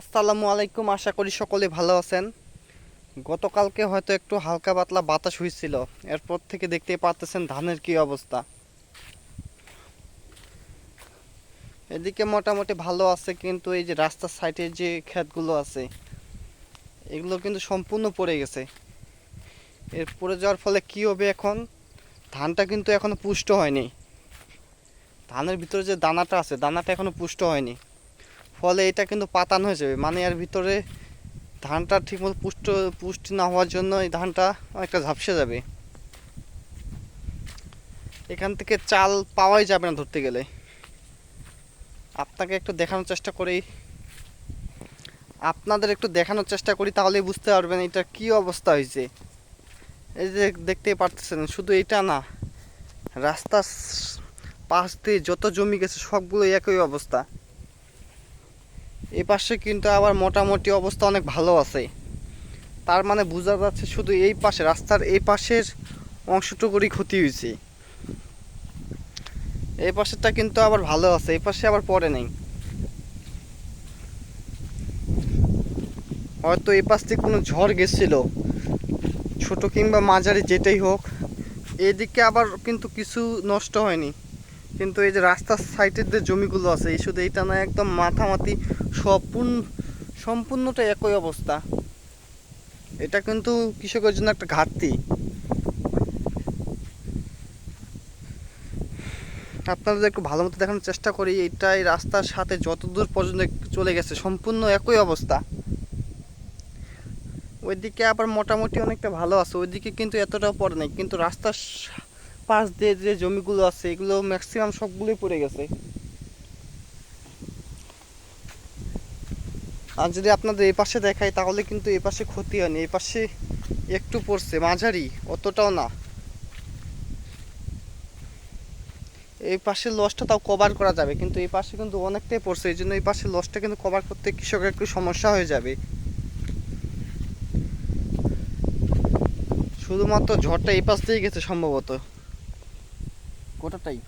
আসসালামু আলাইকুম, আশা করি সকলে ভালো আছেন। গতকালকে হয়তো একটু হালকা পাতলা বাতাস হয়েছিল এরপর থেকে দেখতেই পাচ্তেছেন ধানের কি অবস্থা। এদিকে মোটামুটি ভালো আছে, কিন্তু এই যে রাস্তার সাইডে যে ক্ষেতগুলো আছে, এগুলো কিন্তু সম্পূর্ণ পড়ে গেছে। এর পড়ে যাওয়ার ফলে কি হবে এখন? ধানটা কিন্তু এখনও পুষ্ট হয়নি। ধানের ভিতরে যে দানাটা আছে, দানাটা এখনও পুষ্ট হয়নি। ফলে এটা কিন্তু পাতান হয়ে যাবে। মানে এর ভিতরে ধানটা ঠিকমতো পুষ্ট, পুষ্টি না হওয়ার জন্য এই ধানটা অনেকটা ঝাপসে যাবে। এখান থেকে চাল পাওয়াই যাবে না ধরতে গেলে। আপনাকে একটু দেখানোর চেষ্টা করি। আপনাদের একটু দেখানোর চেষ্টা করি, তাহলেই বুঝতে পারবেন এটা কি অবস্থা হয়েছে। এই যে দেখতেই পারতেছেন, শুধু এটা না, রাস্তার পাশ দিয়ে যত জমি গেছে সবগুলো একই অবস্থা। এই পাশে কিন্তু আবার মোটামুটি অবস্থা অনেক ভালো আছে। তার মানে বোঝা যাচ্ছে শুধু এই পাশে, রাস্তার এই পাশের অংশটুকুরই ক্ষতি হয়েছে। এই পাশেরটা কিন্তু আবার ভালো আছে, এই পাশে আবার পড়ে নেই। হয়তো এই পাশ থেকে কোনো ঝড় গেছিল, ছোট কিংবা মাঝারি যেটাই হোক, এদিকে আবার কিন্তু কিছু নষ্ট হয়নি। কিন্তু এই যে রাস্তার সাইডের যে জমিগুলো আছে, এই শুধু এইটা না, একদম মাথামাতি সম্পূর্ণ সম্পূর্ণটা একই অবস্থা। এটা কিন্তু কৃষকের জন্য একটা ঘাটতি। আপনাদের একটু ভালো মতো দেখানোর চেষ্টা করি এটা এই রাস্তার সাথে যতদূর পর্যন্ত চলে গেছে, সম্পূর্ণ একই অবস্থা। ওইদিকে আবার মোটামুটি অনেকটা ভালো আছে, ওইদিকে কিন্তু এতটাও পড়ে নাই, কিন্তু রাস্তার পাশ দিয়ে যে জমিগুলো আছে, এগুলো ম্যাক্সিমাম সবগুলোই পড়ে গেছে। আর যদি আপনাদের এই পাশে দেখাই, তাহলে কিন্তু এই পাশে ক্ষতি হয়নি। এই পাশে একটু পড়ছে, মাঝারি, অতটাও না। এই পাশে লসটা তাও কভার করা যাবে, কিন্তু এই পাশে কিন্তু অনেকটাই পড়ছে। এই জন্য এই পাশে লসটা কিন্তু কভার করতে কৃষকের একটু সমস্যা হয়ে যাবে। শুধুমাত্র ঝড়টা এই পাশ দিয়ে গেছে সম্ভবত। গোটাটাই